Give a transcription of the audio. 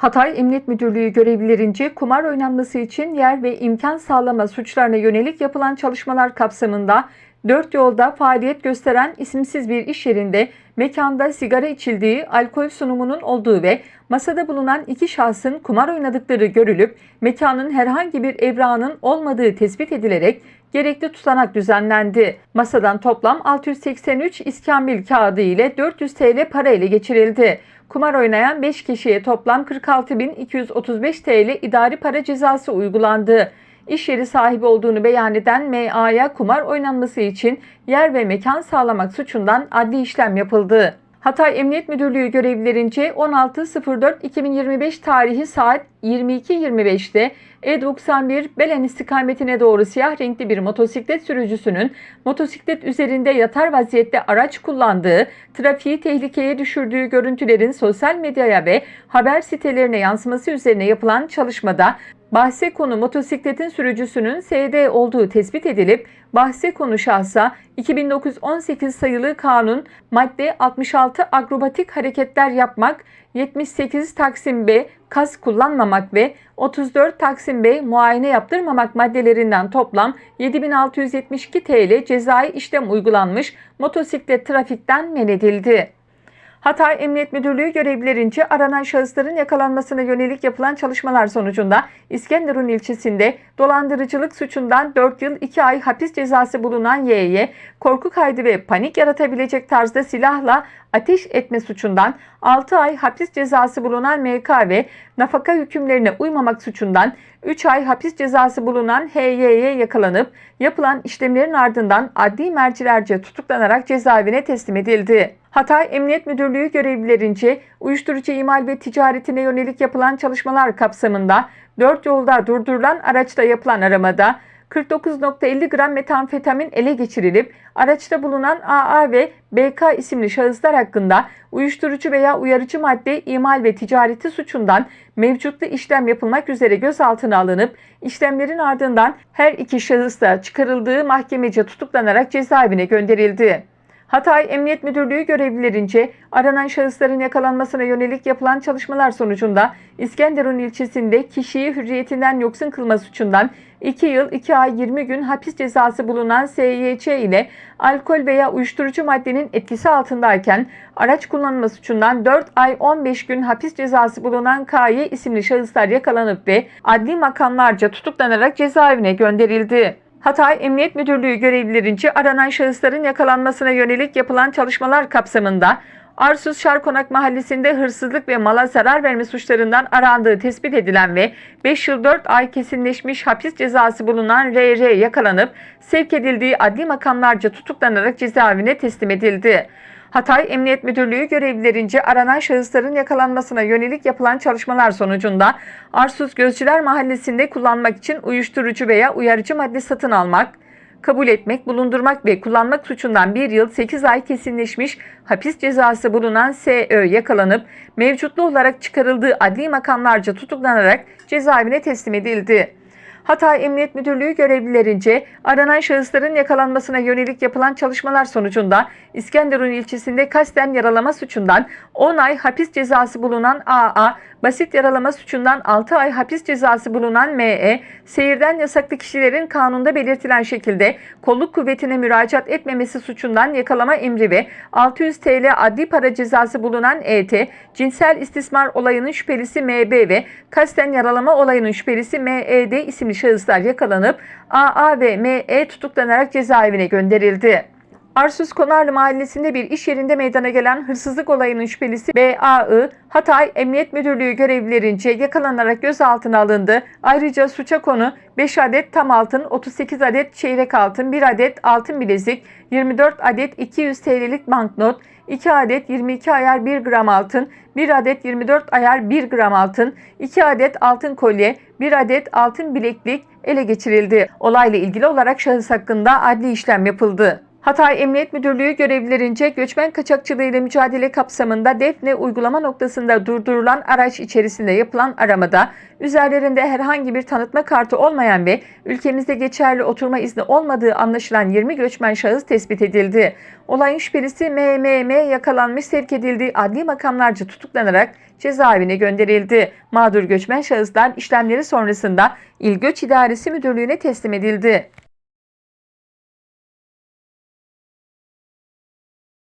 Hatay Emniyet Müdürlüğü görevlilerince kumar oynanması için yer ve imkan sağlama suçlarına yönelik yapılan çalışmalar kapsamında dört yolda faaliyet gösteren isimsiz bir iş yerinde mekanda sigara içildiği, alkol sunumunun olduğu ve masada bulunan iki şahsın kumar oynadıkları görülüp mekanın herhangi bir evrağının olmadığı tespit edilerek gerekli tutanak düzenlendi. Masadan toplam 683 iskambil kağıdı ile 400 TL para ele geçirildi. Kumar oynayan 5 kişiye toplam 46.235 TL idari para cezası uygulandı. İş yeri sahibi olduğunu beyan eden MA'ya kumar oynanması için yer ve mekan sağlamak suçundan adli işlem yapıldı. Hatay Emniyet Müdürlüğü görevlilerince 16.04.2025 tarihi saat 22.25'te E91 Belen istikametine doğru siyah renkli bir motosiklet sürücüsünün motosiklet üzerinde yatar vaziyette araç kullandığı, trafiği tehlikeye düşürdüğü görüntülerin sosyal medyaya ve haber sitelerine yansıması üzerine yapılan çalışmada bahse konu motosikletin sürücüsünün SD olduğu tespit edilip bahse konu şahsa 2918 sayılı kanun madde 66 akrobatik hareketler yapmak, 78 Taksim B kas kullanmamak ve 34 Taksim B muayene yaptırmamak maddelerinden toplam 7672 TL cezai işlem uygulanmış motosiklet trafikten men edildi. Hatay Emniyet Müdürlüğü görevlilerince aranan şahısların yakalanmasına yönelik yapılan çalışmalar sonucunda İskenderun ilçesinde dolandırıcılık suçundan 4 yıl 2 ay hapis cezası bulunan Y'ye korku kaydı ve panik yaratabilecek tarzda silahla ateş etme suçundan 6 ay hapis cezası bulunan MK ve nafaka hükümlerine uymamak suçundan 3 ay hapis cezası bulunan HY'ye yakalanıp yapılan işlemlerin ardından adli mercilerce tutuklanarak cezaevine teslim edildi. Hatay Emniyet Müdürlüğü görevlilerince uyuşturucu imal ve ticaretine yönelik yapılan çalışmalar kapsamında 4 yolda durdurulan araçta yapılan aramada 49.50 gram metamfetamin ele geçirilip araçta bulunan AA ve BK isimli şahıslar hakkında uyuşturucu veya uyarıcı madde imal ve ticareti suçundan mevcutlu işlem yapılmak üzere gözaltına alınıp işlemlerin ardından her iki şahıs da çıkarıldığı mahkemece tutuklanarak cezaevine gönderildi. Hatay Emniyet Müdürlüğü görevlilerince aranan şahısların yakalanmasına yönelik yapılan çalışmalar sonucunda İskenderun ilçesinde kişiyi hürriyetinden yoksun kılma suçundan 2 yıl 2 ay 20 gün hapis cezası bulunan SYÇ ile alkol veya uyuşturucu maddenin etkisi altındayken araç kullanma suçundan 4 ay 15 gün hapis cezası bulunan KY isimli şahıslar yakalanıp ve adli makamlarca tutuklanarak cezaevine gönderildi. Hatay Emniyet Müdürlüğü görevlilerince aranan şahısların yakalanmasına yönelik yapılan çalışmalar kapsamında Arsuz Şarkonak Mahallesi'nde hırsızlık ve mala zarar verme suçlarından arandığı tespit edilen ve 5 yıl 4 ay kesinleşmiş hapis cezası bulunan RR yakalanıp sevk edildiği adli makamlarca tutuklanarak cezaevine teslim edildi. Hatay Emniyet Müdürlüğü görevlilerince aranan şahısların yakalanmasına yönelik yapılan çalışmalar sonucunda Arsuz Gözcüler Mahallesi'nde kullanmak için uyuşturucu veya uyarıcı madde satın almak, kabul etmek, bulundurmak ve kullanmak suçundan 1 yıl 8 ay kesinleşmiş hapis cezası bulunan SÖ yakalanıp mevcutlu olarak çıkarıldığı adli makamlarca tutuklanarak cezaevine teslim edildi. Hatay Emniyet Müdürlüğü görevlilerince aranan şahısların yakalanmasına yönelik yapılan çalışmalar sonucunda İskenderun ilçesinde kasten yaralama suçundan 10 ay hapis cezası bulunan AA, basit yaralama suçundan 6 ay hapis cezası bulunan ME, seyirden yasaklı kişilerin kanunda belirtilen şekilde kolluk kuvvetine müracaat etmemesi suçundan yakalama emri ve 600 TL adli para cezası bulunan ET, cinsel istismar olayının şüphelisi MB ve kasten yaralama olayının şüphelisi MED isimli şahıslar yakalanıp AA ve ME tutuklanarak cezaevine gönderildi. Arsuz Konarlı Mahallesi'nde bir iş yerinde meydana gelen hırsızlık olayının şüphelisi BAI, Hatay Emniyet Müdürlüğü görevlilerince yakalanarak gözaltına alındı. Ayrıca suça konu 5 adet tam altın, 38 adet çeyrek altın, 1 adet altın bilezik, 24 adet 200 TL'lik banknot, 2 adet 22 ayar 1 gram altın, 1 adet 24 ayar 1 gram altın, 2 adet altın kolye, 1 adet altın bileklik ele geçirildi. Olayla ilgili olarak şahıs hakkında adli işlem yapıldı. Hatay Emniyet Müdürlüğü görevlilerince göçmen kaçakçılığı ile mücadele kapsamında Defne uygulama noktasında durdurulan araç içerisinde yapılan aramada üzerlerinde herhangi bir tanıtma kartı olmayan ve ülkemizde geçerli oturma izni olmadığı anlaşılan 20 göçmen şahıs tespit edildi. Olayın şüphelisi MMM yakalanmış sevk edildiği adli makamlarca tutuklanarak cezaevine gönderildi. Mağdur göçmen şahıslar işlemleri sonrasında İl Göç İdaresi Müdürlüğü'ne teslim edildi.